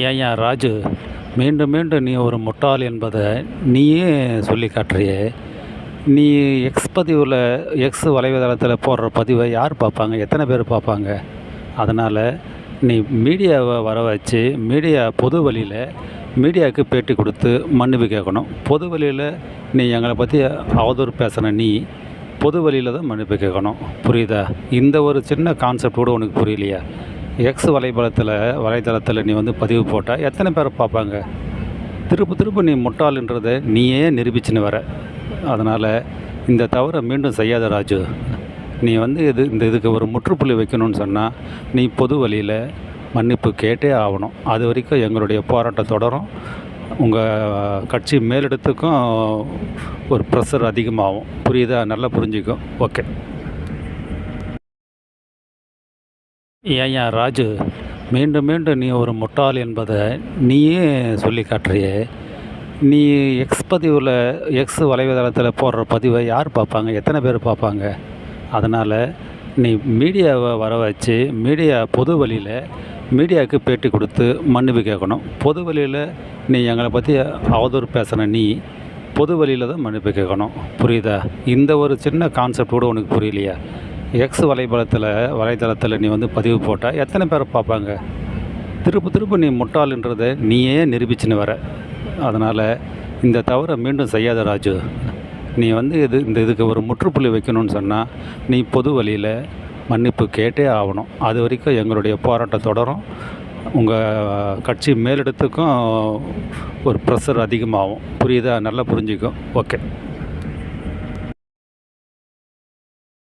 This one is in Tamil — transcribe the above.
ஏய்யா ராஜு மீண்டும் மீண்டும் நீ ஒரு முட்டாள் என்பதை நீயே சொல்லி காட்டுறியே. நீ எக்ஸ் பதிவில் எக்ஸ் வலைதளத்தில் போடுற பதிவை யார் பார்ப்பாங்க? எத்தனை பேர் பார்ப்பாங்க? அதனால் நீ மீடியாவை வர வச்சு மீடியா பொது வழியில் மீடியாவுக்கு பேட்டி கொடுத்து மன்னிப்பு கேட்கணும். பொது வழியில் நீ எங்களை பற்றி அவதூறு பேசின நீ பொது வழியில் தான் மன்னிப்பு கேட்கணும். புரியுதா? இந்த ஒரு சின்ன கான்செப்ட் கூட உனக்கு புரியலையா? எக்ஸ் வலைபலத்தில் வலைதளத்தில் நீ வந்து பதிவு போட்டால் எத்தனை பேர் பார்ப்பாங்க? திருப்ப திருப்ப நீ முட்டாளுன்றதை நீயே நிரூபிச்சுன்னு வர. அதனால் இந்த தவறை மீண்டும் செய்யாத ராஜு. நீ வந்து இது இந்த இதுக்கு ஒரு முற்றுப்புள்ளி வைக்கணும்னு சொன்னால் நீ பொது வழியில் மன்னிப்பு கேட்டே ஆகணும். அது வரைக்கும் எங்களுடைய போராட்டம் தொடரும். உங்கள் கட்சி மேலிடத்துக்கும் ஒரு ப்ரெஷர் அதிகமாகும். புரியுதா? நல்லா புரிஞ்சுக்கும் ஓகே ஏய்யா ராஜு? மீண்டும் மீண்டும் நீ ஒரு முட்டாள் என்பதை நீயே சொல்லி காட்டுறியே. நீ எக்ஸ் பதிவில் எக்ஸ் வலைதளத்தில் போடுற பதிவை யார் பார்ப்பாங்க? எத்தனை பேர் பார்ப்பாங்க? அதனால் நீ மீடியாவை வர வச்சு மீடியா பொது வழியில் மீடியாவுக்கு பேட்டி கொடுத்து மன்னிப்பு கேட்கணும். பொது வழியில் நீ எங்களை பற்றி அவதூறு பேசுன நீ பொது வழியில் தான் மன்னிப்பு கேட்கணும். புரியுதா? இந்த ஒரு சின்ன கான்செப்ட் கூட உனக்கு புரியலையா? எக்ஸ் வலைபலத்தில் வலைதளத்தில் நீ வந்து பதிவு போட்டால் எத்தனை பேர் பார்ப்பாங்க? திரும்ப திரும்ப நீ முட்டாளுன்றதை நீயே நிரூபிச்சுன்னு வர. அதனால் இந்த தவறை மீண்டும் செய்யாத ராஜு. நீ வந்து இது இந்த இதுக்கு ஒரு முற்றுப்புள்ளி வைக்கணும்னு சொன்னால் நீ பொது வழியில் மன்னிப்பு கேட்டே ஆகணும். அது வரைக்கும் எங்களுடைய போராட்டம் தொடரும். உங்கள் கட்சி மேலிடத்துக்கும் ஒரு ப்ரெஷர் அதிகமாகும். புரியுதா? நல்லா புரிஞ்சுக்கும் ஓகே.